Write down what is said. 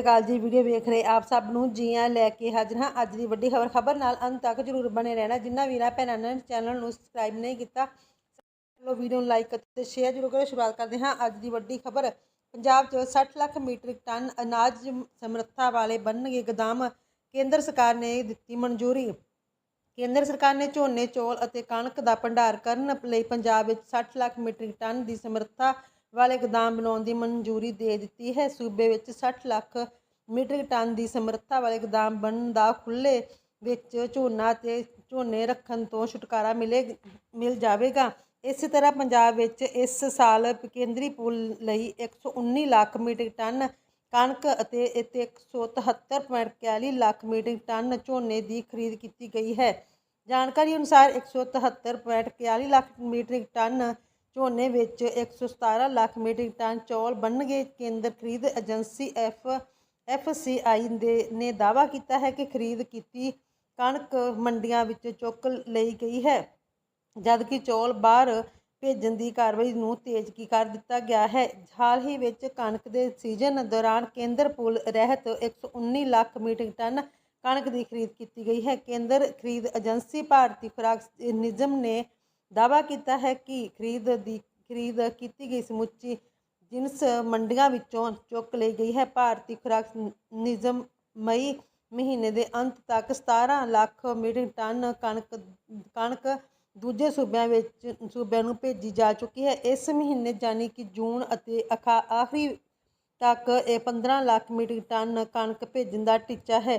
ਸ੍ਰੀ ਅਕਾਲ ਜੀ, ਵੀਡੀਓ ਵੇਖ ਰਹੇ ਆਪ ਸਭ ਨੂੰ, ਜੀਆਂ ਲੈ ਕੇ ਹਾਜ਼ਰ ਹਾਂ ਅੱਜ ਦੀ ਵੱਡੀ ਖਬਰ। ਖਬਰ ਨਾਲ ਅੰਤ ਤੱਕ ਜਰੂਰ ਬਣੇ ਰਹਿਣਾ। ਜਿਨ੍ਹਾਂ ਵੀਰਾਂ, ਭੈਣਾਂ ਨੇ ਚੈਨਲ ਨੂੰ ਸਬਸਕ੍ਰਾਈਬ ਨਹੀਂ ਕੀਤਾ ਲੋ ਵੀਡੀਓ ਨੂੰ ਲਾਈਕ ਅਤੇ ਸ਼ੇਅਰ ਜਰੂਰ ਕਰੋ ਸ਼ੁਰੂਆਤ ਕਰਦੇ ਹਾਂ ਅੱਜ ਦੀ ਵੱਡੀ ਖਬਰ। ਪੰਜਾਬ 'ਚ 60 ਲੱਖ ਮੀਟ੍ਰਿਕ ਟਨ ਅਨਾਜ ਸਮਰੱਥਾ ਵਾਲੇ ਬਣਨਗੇ ਗੋਦਾਮ। ਕੇਂਦਰ ਸਰਕਾਰ ਨੇ ਦਿੱਤੀ ਮਨਜ਼ੂਰੀ। ਕੇਂਦਰ ਸਰਕਾਰ ਨੇ ਝੋਨੇ, ਚੌਲ ਅਤੇ ਕਣਕ ਦਾ ਭੰਡਾਰ ਕਰਨ ਲਈ ਪੰਜਾਬ ਵਿੱਚ 60 ਲੱਖ ਮੀਟ੍ਰਿਕ ਟਨ ਦੀ ਸਮਰੱਥਾ ਵਾਲੇ ਗੋਦਾਮ ਬਣਾਉਣ ਦੀ ਮਨਜ਼ੂਰੀ ਦੇ ਦਿੱਤੀ ਹੈ। ਸੂਬੇ ਵਿੱਚ 60 ਲੱਖ ਮੀਟ੍ਰਿਕ ਟਨ ਦੀ ਸਮਰੱਥਾ ਵਾਲੇ ਗੋਦਾਮ ਬਣਨ ਦਾ ਖੁੱਲੇ ਵਿੱਚ ਝੋਨਾ ਤੇ ਝੋਨੇ ਰੱਖਣ ਤੋਂ ਛੁਟਕਾਰਾ ਮਿਲੇ, ਮਿਲ ਜਾਵੇਗਾ। ਇਸੇ ਤਰ੍ਹਾਂ ਪੰਜਾਬ ਵਿੱਚ ਇਸ ਸਾਲ ਕੇਂਦਰੀ ਪੂਲ ਲਈ 119 ਲੱਖ ਮੀਟ੍ਰਿਕ ਟਨ ਕਣਕ ਅਤੇ ਇੱਥੇ 173.41 ਲੱਖ ਮੀਟ੍ਰਿਕ ਟਨ ਝੋਨੇ ਦੀ ਖਰੀਦ ਕੀਤੀ ਗਈ ਹੈ। ਜਾਣਕਾਰੀ ਅਨੁਸਾਰ 173.41 ਲੱਖ ਮੀਟ੍ਰਿਕ ਟਨ ਝੋਨੇ ਵਿੱਚ 117 ਲੱਖ ਮੀਟ੍ਰਿਕ ਟਨ ਚੌਲ ਬਣਨਗੇ। ਕੇਂਦਰ ਖਰੀਦ ਏਜੰਸੀ ਐਫ ਐਫਸੀਆਈ ਦੇ, ਨੇ ਦਾਅਵਾ ਕੀਤਾ ਹੈ ਕਿ ਖਰੀਦ ਕੀਤੀ ਕਣਕ ਮੰਡੀਆਂ ਵਿੱਚ ਚੁੱਕ ਲਈ ਗਈ ਹੈ, ਜਦਕਿ ਚੌਲ ਬਾਹਰ ਭੇਜਣ ਦੀ ਕਾਰਵਾਈ ਨੂੰ ਤੇਜ਼ ਕੀ ਕਰ ਦਿੱਤਾ ਗਿਆ ਹੈ। ਹਾਲ ਹੀ ਵਿੱਚ ਕਣਕ ਦੇ ਸੀਜ਼ਨ ਦੌਰਾਨ ਕੇਂਦਰ ਪੁਲ ਰਹਿਤ 119 ਲੱਖ ਮੀਟ੍ਰਿਕ ਟਨ ਕਣਕ ਦੀ ਖਰੀਦ ਕੀਤੀ ਗਈ ਹੈ। ਕੇਂਦਰ ਖਰੀਦ ਏਜੰਸੀ ਭਾਰਤੀ ਖੁਰਾਕ ਨਿਗਮ ਨੇ ਦਾਅਵਾ ਕੀਤਾ ਹੈ ਕਿ ਖਰੀਦ ਦੀ, ਖਰੀਦ ਕੀਤੀ ਗਈ ਸਮੁੱਚੀ ਜਿਨਸ ਮੰਡੀਆਂ ਵਿੱਚੋਂ ਚੁੱਕ ਲਈ ਗਈ ਹੈ। ਭਾਰਤੀ ਖੁਰਾਕ ਨਿਗਮ ਮਈ ਮਹੀਨੇ ਦੇ ਅੰਤ ਤੱਕ 17 ਲੱਖ ਮੀਟ੍ਰਿਕ ਟਨ ਕਣਕ ਕਣਕ ਦੂਜੇ ਸੂਬਿਆਂ ਵਿੱਚ, ਸੂਬਿਆਂ ਨੂੰ ਭੇਜੀ ਜਾ ਚੁੱਕੀ ਹੈ। ਇਸ ਮਹੀਨੇ ਯਾਨੀ ਕਿ ਜੂਨ ਅਤੇ ਅਖਾ, ਆਖਰੀ ਤੱਕ ਇਹ 15 ਲੱਖ ਮੀਟ੍ਰਿਕ ਟਨ ਕਣਕ ਭੇਜਣ ਦਾ ਟੀਚਾ ਹੈ।